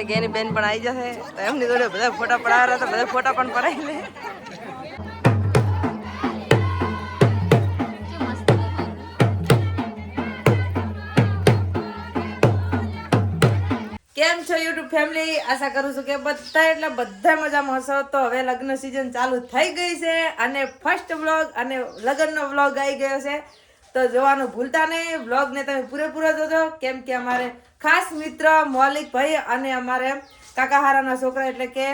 એની બેન પણ આવી જશે તો એમની જોડે બધા ફોટા પડાવ્યા તો બધા ફોટા પણ પડાવી લે. કેમ છો યુટ્યુબ ફેમિલી? આશા કરું છું કે બધા એટલે બધા મજામાં હશો. તો હવે લગ્ન સિઝન ચાલુ થઈ ગઈ છે અને ફર્સ્ટ વ્લોગ અને લગ્નનો વ્લોગ આવી ગયો છે. તો જોવાનું ભૂલતા નહીં. વ્લોગને તમે પૂરેપૂરો જોજો. કેમ કે અમારે ખાસ મિત્ર મૌલિક ભાઈ અને અમારે કાકાહારાના છોકરા એટલે કે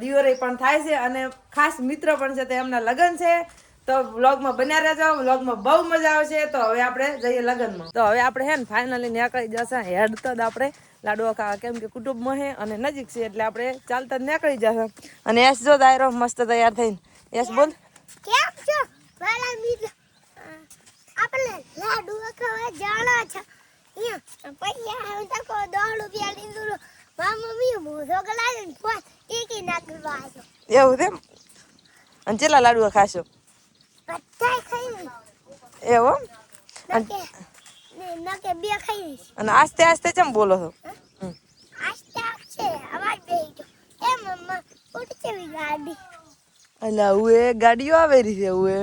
દિયોરે પણ થાય છે અને ખાસ મિત્ર પણ છે તે એમના લગ્ન છે. તો વ્લોગમાં બન્યા રહેજો. વ્લોગમાં બહુ મજા આવશે. તો હવે આપણે જઈએ લગ્નમાં. તો હવે આપણે હે ને ફાઇનલી નીકળી જશે. હેડ તો આપણે. લાડવા ખાવા કેમ કે કુટુંબમાં હે અને નજીક છે એટલે આપણે ચાલતા જ નીકળી જશે. અને એસ જો દાયરો મસ્ત તૈયાર થઈને. એસ બોલ. કેમ છો વાલા મિત્ર આપણે લાડુ ખાવા અહીંયા. પૈસા હું તકો દોઢ રૂપિયા લીધું મા મમ્મી મોઢો ગલાડે ને પોત નાખવા આવ્યો એવું તેમ અને ચેલા લાડુ ખાશો? બધાય ખાઈ લઈશ. નકે. બે ખાઈ અને આસ્તે આસ્તે ચમ બોલો છો. આસ્તે આસ્તે અવાજ બેહી ગયો. એ મમ્મા ઉઠ ગાડી. અલા ઉએ ગાડીઓ આવેલી છે ઉએ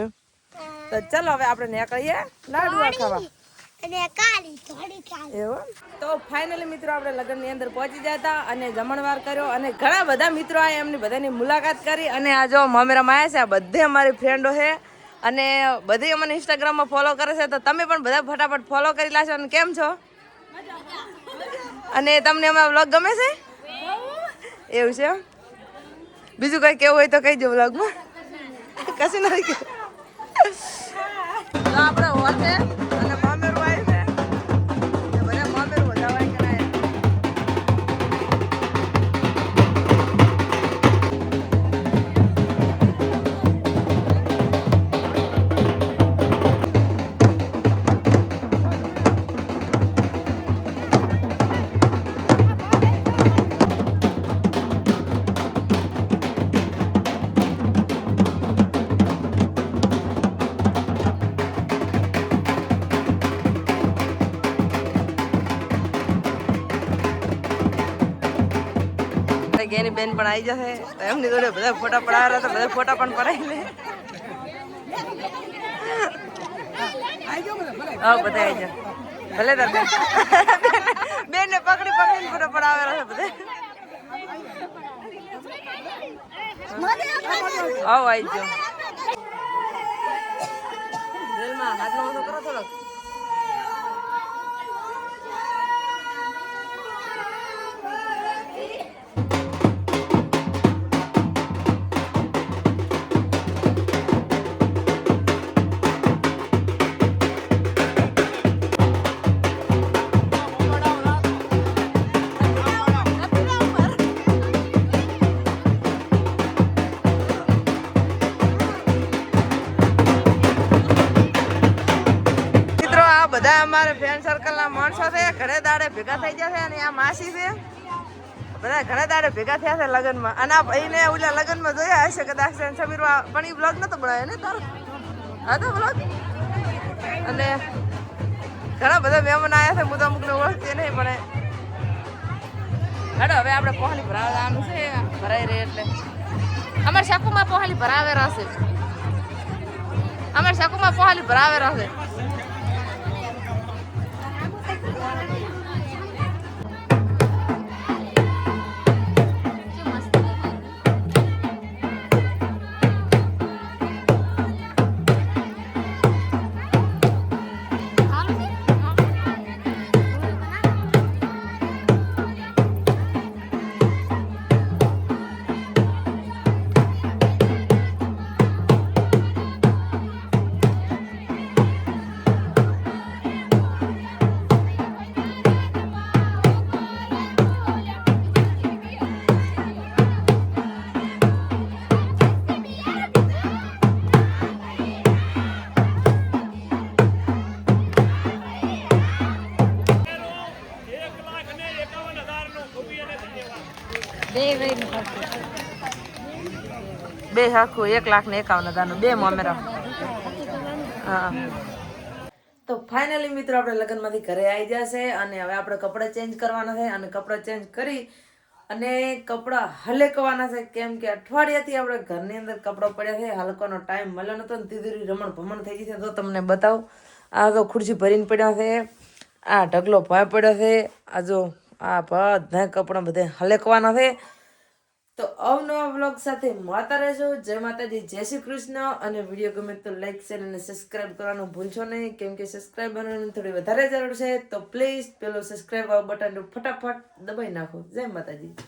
તો ચાલો હવે આપણે નીકળીએ. લાડુ ખાવા. અને કાળી થોડી કાળી. એવો? તો ફાઇનલી મિત્રો આપણે લગ્નની અંદર પહોંચી જતા અને જમણવાર કર્યો અને ઘણા બધા મિત્રો આયા, એમની બધાની મુલાકાત કરી અને આ જો મામેરામાં માયા છે, આ બધે અમારી ફ્રેન્ડો છે. અને બધી અમને ઇન્સ્ટાગ્રામમાં ફોલો કરે છે, તો તમે પણ બધા ફટાફટ ફોલો કરી લાશો અને કેમ છો? અને તમને અમારો વ્લોગ ગમે છે? એવું છે? બીજું કઈ કેવું હોય તો કહી દો વ્લોગમાં કશું નથી એટલે એની બેન પણ આવી જશે. તો એમની જોડે બધા ફોટા પડાવ્યા તો બધા ફોટા પણ પડાવી લે. હા બધા આવી જાય ભલે તાર બેન. બેન ને પકડી પકડીને ફોટા પડાવેલા છે બધા. આવો આવી જાઓ. કરો થોડોક અમારે ફ્રેન્ડ સર્કલ ના માણસો છે, ઘરે દાડે ભેગા થઈ જશે અને આ માસી છે. બધા ઘરે દાડે ભેગા થયા છે લગ્નમાં. અને આ ભાઈને ઓલા લગ્નમાં જોયા હશે કદાચ છે ને સમીર પણ એ બ્લોગ નતો બનાવ્યો ને તારો? હતો બ્લોગ અને ઘણા બધા મહેમાન આવ્યા છે, હું તો અમુકને ઓળખતી નહીં, પણ હેડો, હવે આપણે પહોંચી ભરાવવાનું છે. ભરાઈ રહે એટલે. અમારે શાકુમાં પહોંચી ભરાવે રહેશે અમારે શાકુમાં પહોંચી ભરાવે રહેશે બે આખું એક લાખ ને એકાવન હજારનું. બે મોમેરા. તો ફાઇનલી મિત્રો આપણે લગ્નમાંથી ઘરે આવી જશે અને હવે આપણે કપડાં ચેન્જ કરવાના છે અને કપડાં ચેન્જ કરી અને કપડાં હલેકવાના છે. કેમ કે અઠવાડિયાથી આપણે ઘરની અંદર કપડાં પડ્યા છે, હલકવાનો ટાઈમ મળ્યો નહોતો ને તીધુરી રમણ ભમણ થઈ ગઈ છે. તો તમને બતાવું, આ તો ખુરશી ભરીને પડ્યા છે, આ ઢગલો ભાઈ પડ્યો છે, આ જો આ બધા કપડાં બધા હલેકવાના છે. તો અવનવા બ્લોગ સાથે માતા રહેજો. જય માતાજી, જય શ્રી કૃષ્ણ. અને વીડિયો ગમે તો લાઈક શેર અને સબસ્ક્રાઇબ કરવાનું ભૂલશો નહીં. કેમ કે કરવાની થોડી વધારે જરૂર છે. તો પ્લીઝ પેલો સબસ્ક્રાઇબ બટન ફટાફટ દબાઈ નાખો. જય માતાજી.